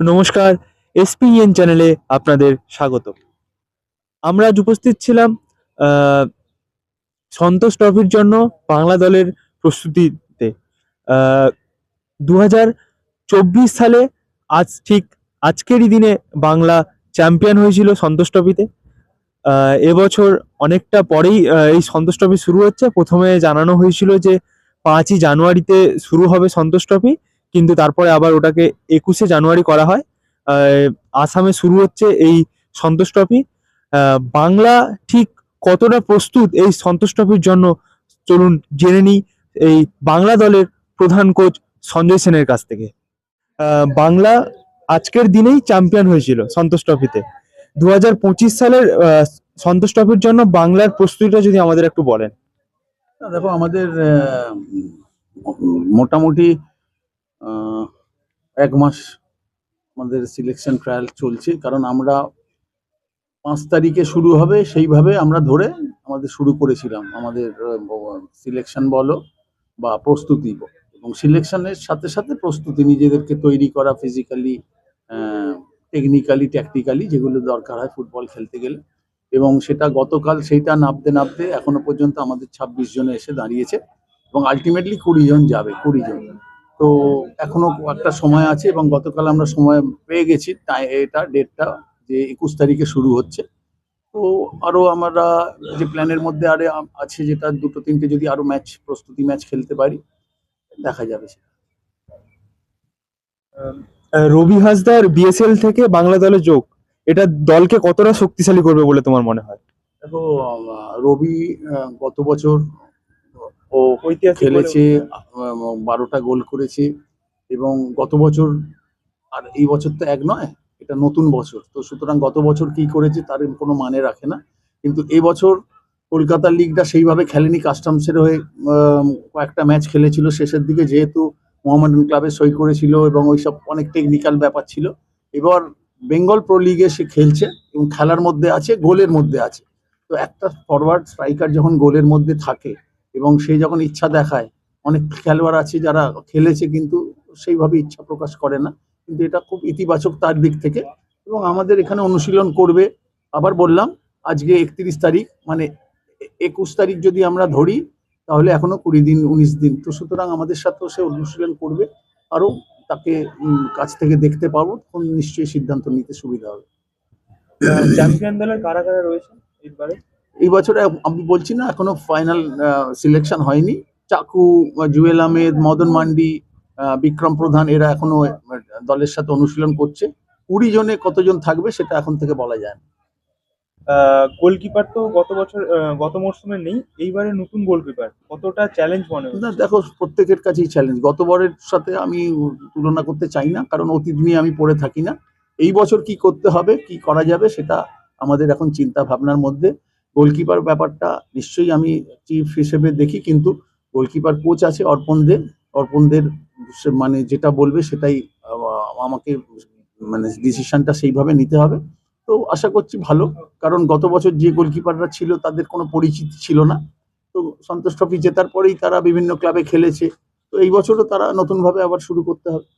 নমস্কার এসপিএন চ্যানেলে আপনাদের স্বাগত। আমরা আজ উপস্থিত ছিলাম সন্তোষ ট্রফির জন্য বাংলা দলের প্রস্তুতিতে। দু হাজার চব্বিশ সালে আজ ঠিক আজকেরই দিনে বাংলা চ্যাম্পিয়ন হয়েছিল সন্তোষ ট্রফিতে। এবছর অনেকটা পরেই এই সন্তোষ ট্রফি শুরু হচ্ছে। প্রথমে জানানো হয়েছিল যে পাঁচই জানুয়ারিতে শুরু হবে সন্তোষ ট্রফি। কিন্তু তারপরে আবার ওটাকে একুশে জানুয়ারি করা হয়। আসামে শুরু হচ্ছে এই সন্তোষ ট্রফি। বাংলা ঠিক কতটা প্রস্তুত এই সন্তোষ ট্রফির জন্য চলুন জেনে নিই এই বাংলা দলের প্রধান কোচ সঞ্জয় সেনের কাছ থেকে। বাংলা আজকের দিনেই চ্যাম্পিয়ন হয়েছিল সন্তোষ ট্রফিতে। দু হাজার পঁচিশ সালের সন্তোষ ট্রফির জন্য বাংলার প্রস্তুতিটা যদি আমাদের একটু বলেন। দেখো, আমাদের মোটামুটি এক মাস আমাদের সিলেকশন ট্রায়াল চলছে, কারণ আমরা পাঁচ তারিখে শুরু হবে, সেইভাবে আমরা ধরে আমাদের শুরু করেছিলাম। আমাদের সিলেকশন বলো বা প্রস্তুতি। এবং সিলেকশনের সাথে সাথে প্রস্তুতি, নিজেদেরকে তৈরি করা ফিজিক্যালি টেকনিক্যালি ট্যাকটিক্যালি যেগুলো দরকার হয় ফুটবল খেলতে গেলে। এবং সেটা গতকাল সেইটা নামতে নামতে এখনও পর্যন্ত আমাদের ছাব্বিশ জনে এসে দাঁড়িয়েছে। এবং আলটিমেটলি কুড়ি জন যাবে, কুড়ি জন। তো এখনও একটা সময় আছে এবং গতকাল আমরা সময় পেয়ে গেছি তাই এটা ডেটটা যে একুশ তারিখে শুরু হচ্ছে তো আরও আমরা যে প্ল্যানের মধ্যে আরে আছে যেটা দুটো তিনটে যদি আরও ম্যাচ প্রস্তুতি ম্যাচ খেলতে পারি দেখা যাবে সেটা। রবি হাসদার বিএসএল থেকে বাংলা দলে যোগ এটা দলকে কতটা শক্তিশালী করবে বলে তোমার মনে হয় দেখো রবি গত বছর ও ঐতিহাসিক খেলেছে বারোটা গোল করেছে এবং গত বছর আর এই বছর তো এক নয় এটা নতুন বছর। তো সুতরাং গত বছর কি করেছে তার কোনো মানে রাখে না। কিন্তু এই বছর কলকাতা লিগটা সেইভাবে খেলেনি কাস্টমসের হয়ে কয়েকটা ম্যাচ খেলেছিল শেষের দিকে যেহেতু মোহামেডান ক্লাবে সই করেছিল এবং ওইসব অনেক টেকনিক্যাল ব্যাপার ছিল। এবার বেঙ্গল প্রো লিগে সে খেলছে এবং খেলার মধ্যে আছে গোলের মধ্যে আছে। তো একটা ফরওয়ার্ড স্ট্রাইকার যখন গোলের মধ্যে থাকে এবং সে যখন ইচ্ছা দেখায়, অনেক খেলোয়াড় আছে যারা খেলেছে কিন্তু সেইভাবে ইচ্ছা প্রকাশ করে না। কিন্তু এটা খুব ইতিবাচক তার দিক থেকে এবং আমাদের এখানে অনুশীলন করবে। আবার বললাম, আজকে একত্রিশ তারিখ মানে একুশ তারিখ যদি আমরা ধরি, তাহলে এখনও কুড়ি দিন, উনিশ দিন। তো সুতরাং আমাদের সাথেও সে অনুশীলন করবে। আরও তাকে কাছ থেকে দেখতে পাবো, তখন নিশ্চয়ই সিদ্ধান্ত নিতে সুবিধা হবে। চ্যাম্পিয়ন দলের কারা কারা রয়েছে এবারে? এই বছরে আমি বলছি না এখনও ফাইনাল সিলেকশন হয়নি। চাকু জুয়েল আহমেদ মদন মান্ডি বিক্রম প্রধান এরা এখনও দলের সাথে অনুশীলন করছে। কুড়ি জনে কতজন থাকবে সেটা এখন থেকে বলা যায় না। গোলকিপার তো গত বছর গত মরশুমে নেই এইবারে নতুন গোলকিপার কতটা চ্যালেঞ্জ মনে না দেখো প্রত্যেকের কাছেই চ্যালেঞ্জ গতবারের সাথে আমি তুলনা করতে চাই না কারণ অতীত নিয়ে আমি পড়ে থাকি না। এই বছর কি করতে হবে কি করা যাবে সেটা আমাদের এখন চিন্তা ভাবনার মধ্যে। গোলকিপার ব্যাপারটা নিশ্চয়ই আমি চিফ হিসেবে দেখি, কিন্তু গোলকিপার কোচ আছে অর্পণ দে। অর্পণ দের সে- মানে যেটা বলবে সেটাই আমাকে মানে ডিসিশনটা সেইভাবে নিতে হবে। তো আশা করছি ভালো, কারণ গত বছর যে গোলকিপাররা ছিল তাদের কোনো পরিচিতি ছিল না। তো সন্তোষ ট্রফি জেতার পরেই তারা বিভিন্ন ক্লাবে খেলেছে। তো এই বছরও তারা নতুনভাবে আবার শুরু করতে হবে।